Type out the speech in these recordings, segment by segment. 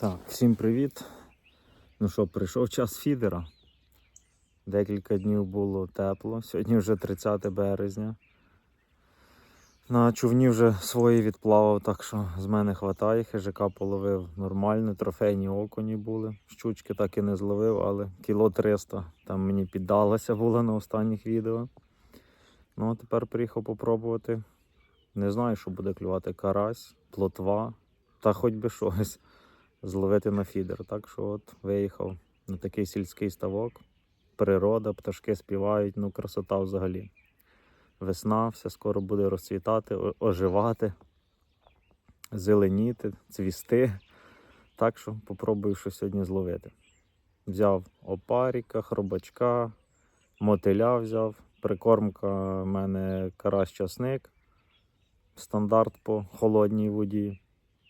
Так, всім привіт. Ну що, прийшов час фідера. Декілька днів було тепло. Сьогодні вже 30 березня. На човні вже свої відплавав, так що з мене хватає. Хижака половив нормально, трофейні окуні були. Щучки так і не зловив, але кіло 300 там мені піддалося було на останніх відео. Ну а тепер приїхав попробувати. Не знаю, що буде клювати карась, плотва та хоч би щось зловити на фідер. Так що от виїхав на такий сільський ставок. Природа, пташки співають, ну красота взагалі. Весна, все скоро буде розцвітати, оживати, зеленіти, цвісти. Так що попробую щось сьогодні зловити. Взяв опаріка, хробачка, мотиля взяв. Прикормка в мене карась часник. Стандарт по холодній воді.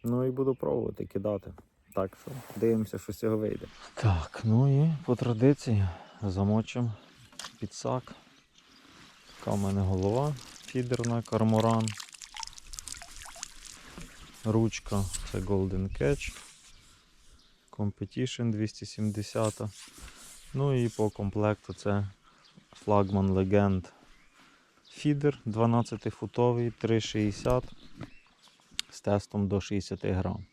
Ну і буду пробувати кидати. Так що дивимося, що з цього вийде. Так, ну і по традиції замочимо підсак. Така в мене голова фідерна, карморан. Ручка це Golden Catch. Competition 270. Ну і по комплекту це флагман Legend фідер 12-футовий 3,60 з тестом до 60 грам.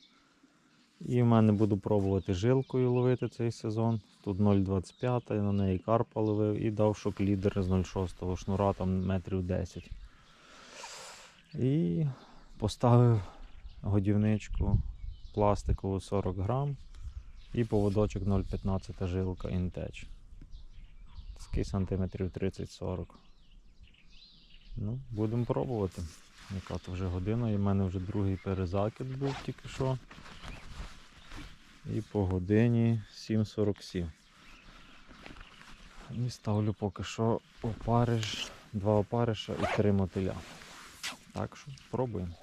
І в мене буду пробувати жилкою ловити цей сезон. Тут 0,25, я на неї карпа ловив і дав шок лідер з 0,6 шнура там метрів 10. І поставив годівничку пластикову 40 грам і поводочок 0,15 жилка Intech. Такий сантиметрів 30-40. Ну, будемо пробувати. Яка то вже година, і в мене вже другий перезакид був тільки що. І по годині 7.47. І ставлю поки що опариш, два опариша і три мотиля. Так що пробуємо.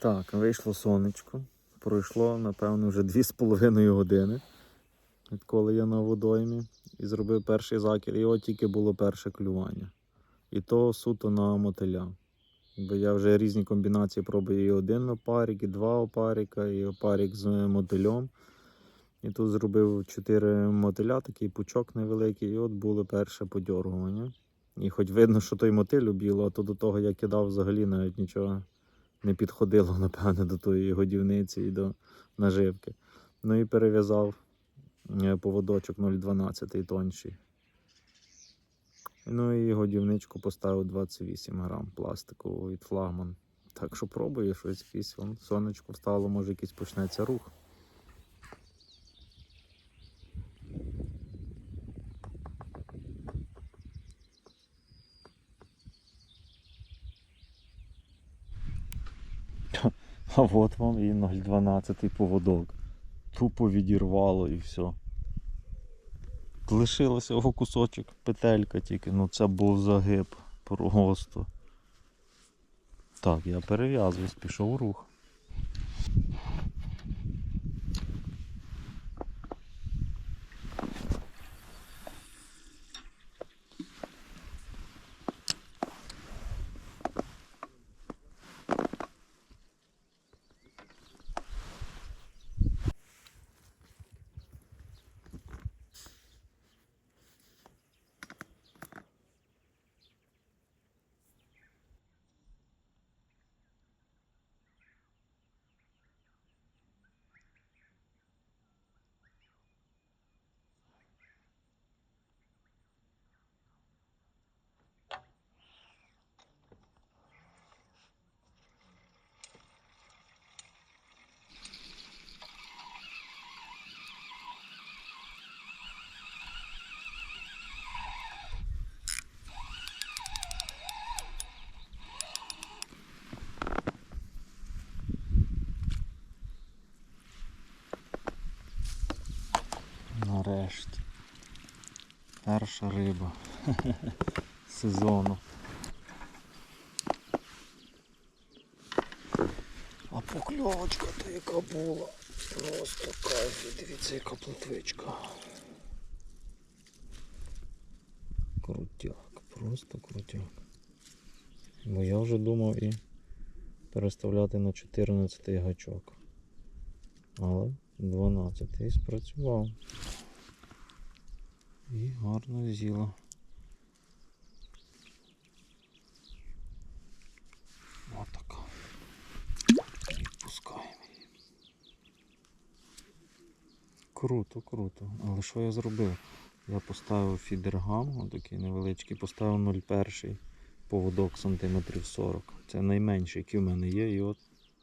Так, вийшло сонечко. Пройшло, напевно, вже 2,5 години, відколи я на водоймі. І зробив перший закір. І от тільки було перше клювання. І то суто на мотиля. Бо я вже різні комбінації пробую і один опарик, і два опарика, і опарик з мотилем. І тут зробив чотири мотиля, такий пучок невеликий, і от було перше подьоргування. І хоч видно, що той мотиль убіло, а то до того я кидав взагалі навіть нічого не підходило, напевне, до тої годівниці і до наживки. Ну і перев'язав е, поводочок 0,12 тонший. Ну і годівничку поставив 28 грам пластикову від флагман. Так що пробую щось якийсь. Сонечко встало, може якийсь почнеться рух. А от вам і 0,12 поводок. Тупо відірвало і все. Лишилося його кусочок петелька тільки, ну це був загиб просто. Так, я перев'язуюсь, пішов у рух. Перша риба сезону. А покльовочка то яка була. Просто кайф, дивіться яка плотвичка. Крутяк, просто крутяк. Бо я вже думав і переставляти на 14 гачок. Але 12 і спрацював. І гарно з'їла. Отака. Відпускаємо її. Круто, круто. Але що я зробив? Я поставив фідергам, отакий невеличкий, поставив 0,1 поводок сантиметрів 40. Це найменший, який в мене є, і от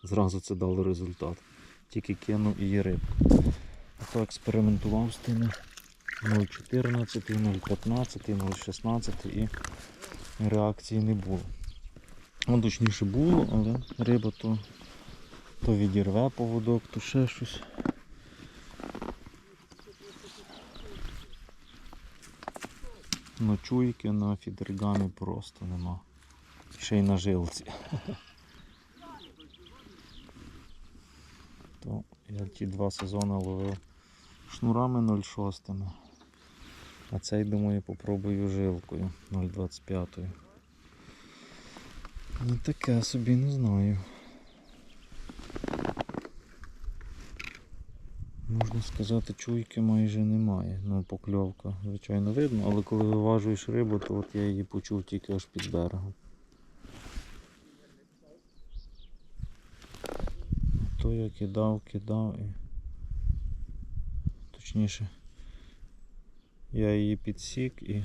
зразу це дало результат. Тільки кинув і рибку. А то експериментував з тими 0,14, 0,15, 0,16 і реакції не було. Ну, точніше було, але риба то, то відірве поводок, то ще щось. Ночуйки на фідергамі просто нема. Ще й на жилці. То я ті два сезони ловив шнурами 0,6. А цей, думаю, попробую жилкою 0,25. Ну таке собі не знаю. Можна сказати, чуйки майже немає. Ну, покльовка, звичайно, видно, але коли виважуєш рибу, то от я її почув тільки аж під берегом. То я кидав, кидав і точніше я її підсік і,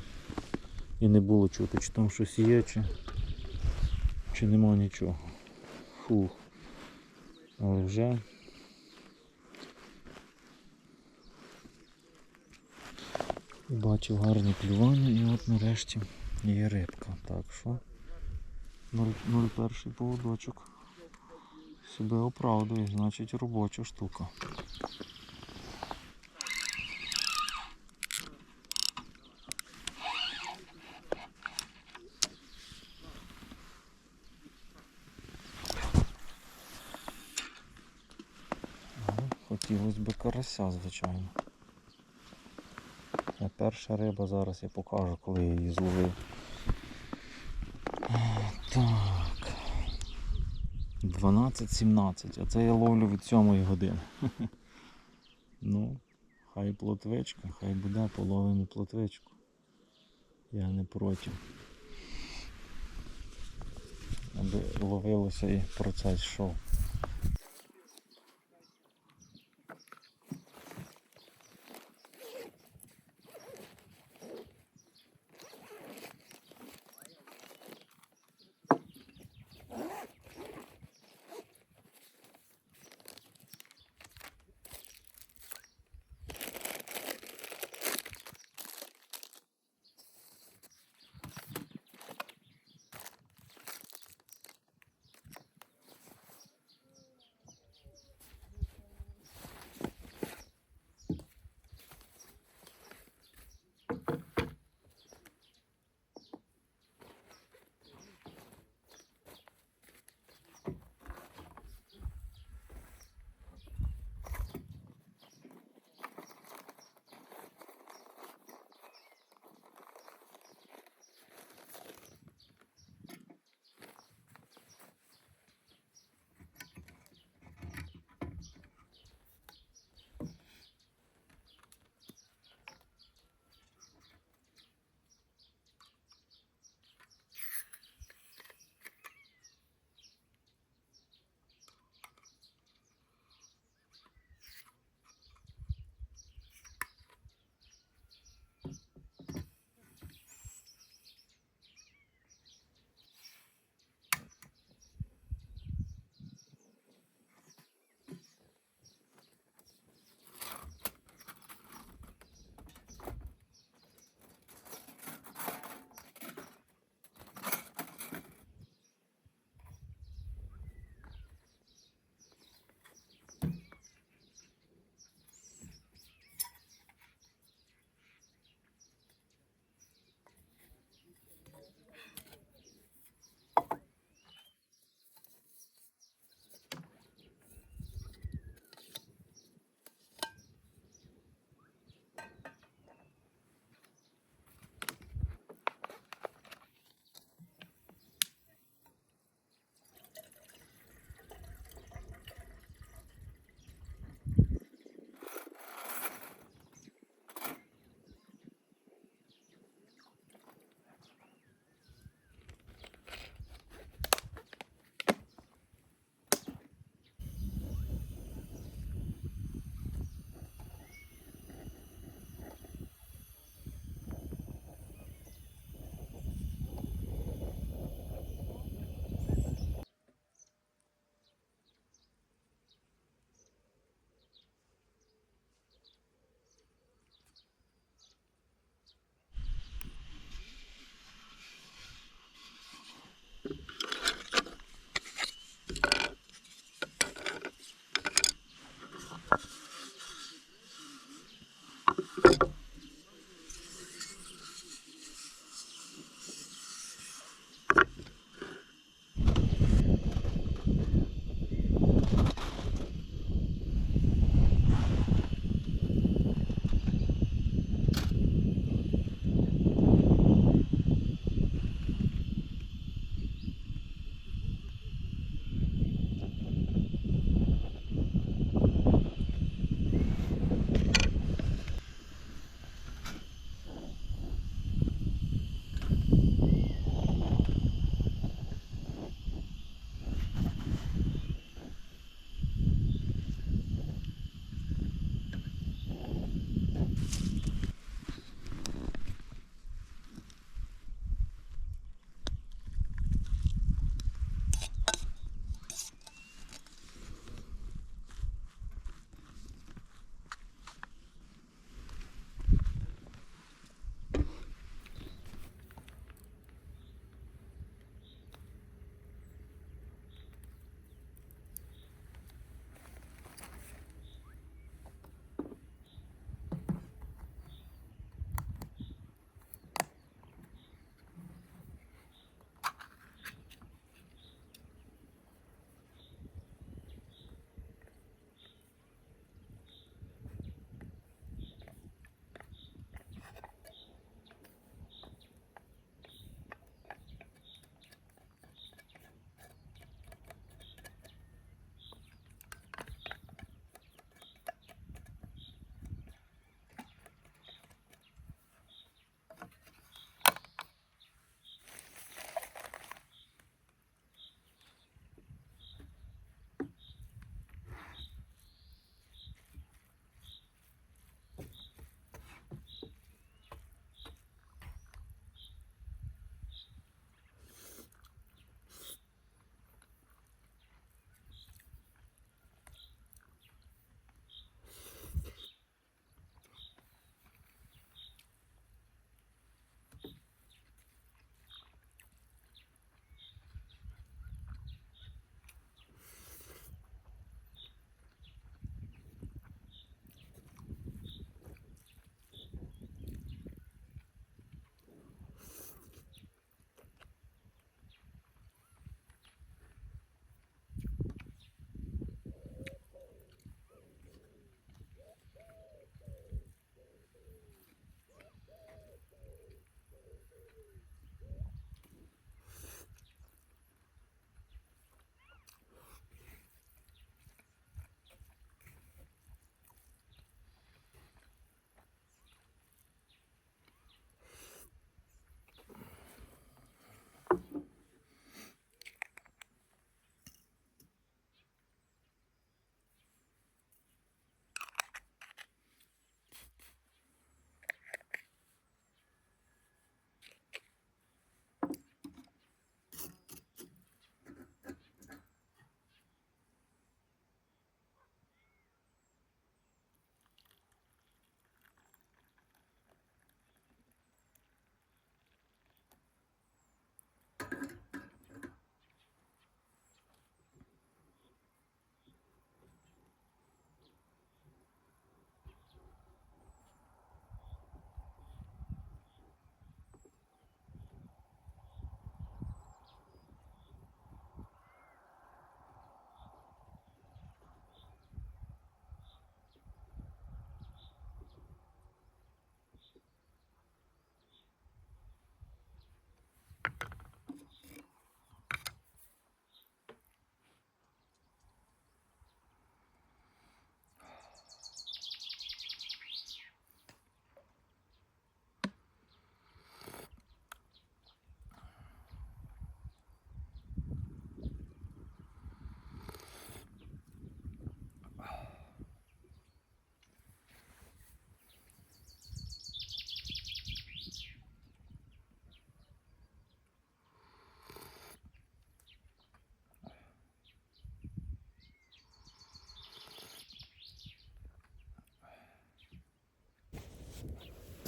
і не було чути, чи там щось є, чи, чи нема нічого. Фух. Але вже бачив гарні клювання і от нарешті є рибка. Так що 0,1 поводочок себе оправдує, значить робоча штука. Карася, звичайно. А перша риба зараз я покажу, коли я її зловив. Так. 12-17, а це я ловлю від 7 години. Ну, хай плотвичка, хай буде половину плотвичку. Я не проти. Аби ловилося і процес йшов.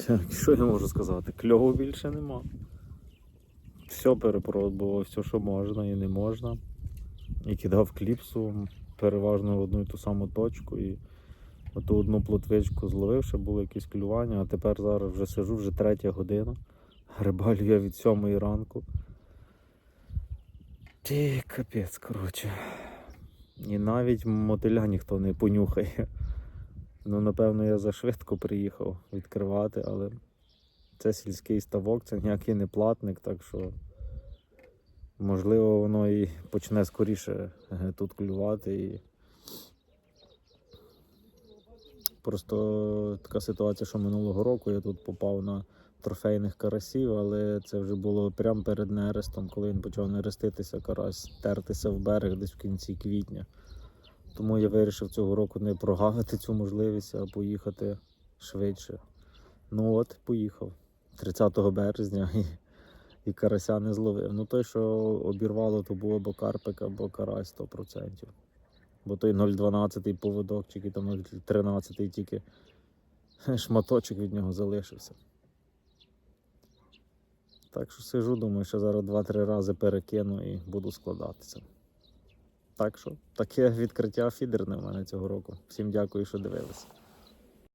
Так, що я можу сказати? Кльову більше нема. Все перепробував, все, що можна і не можна. І кидав кліпсу переважно в одну і ту саму точку. І оту одну плотвичку зловив, ще було якісь клювання, а тепер зараз вже сижу, вже третя година. Рибалю я від сьомої ранку. Ти капець, коротше. І навіть мотиля ніхто не понюхає. Ну, напевно, я зашвидко приїхав відкривати, але це сільський ставок, це ніякий не платник, так що можливо воно і почне скоріше е, тут клювати. І... Просто така ситуація, що минулого року я тут попав на трофейних карасів, але це вже було прямо перед нерестом, коли він почав нереститися карась, тертися в берег десь в кінці квітня. Тому я вирішив цього року не прогавити цю можливість, а поїхати швидше. Ну от, поїхав 30 березня і, і карася не зловив. Ну той, що обірвало, то був або карпик, або карась 100%. Бо той 0,12 поводок, чи там 0,13 тільки шматочок від нього залишився. Так що сижу, думаю, що зараз 2-3 рази перекину і буду складатися. Так що таке відкриття фідерне в мене цього року. Всім дякую, що дивилися.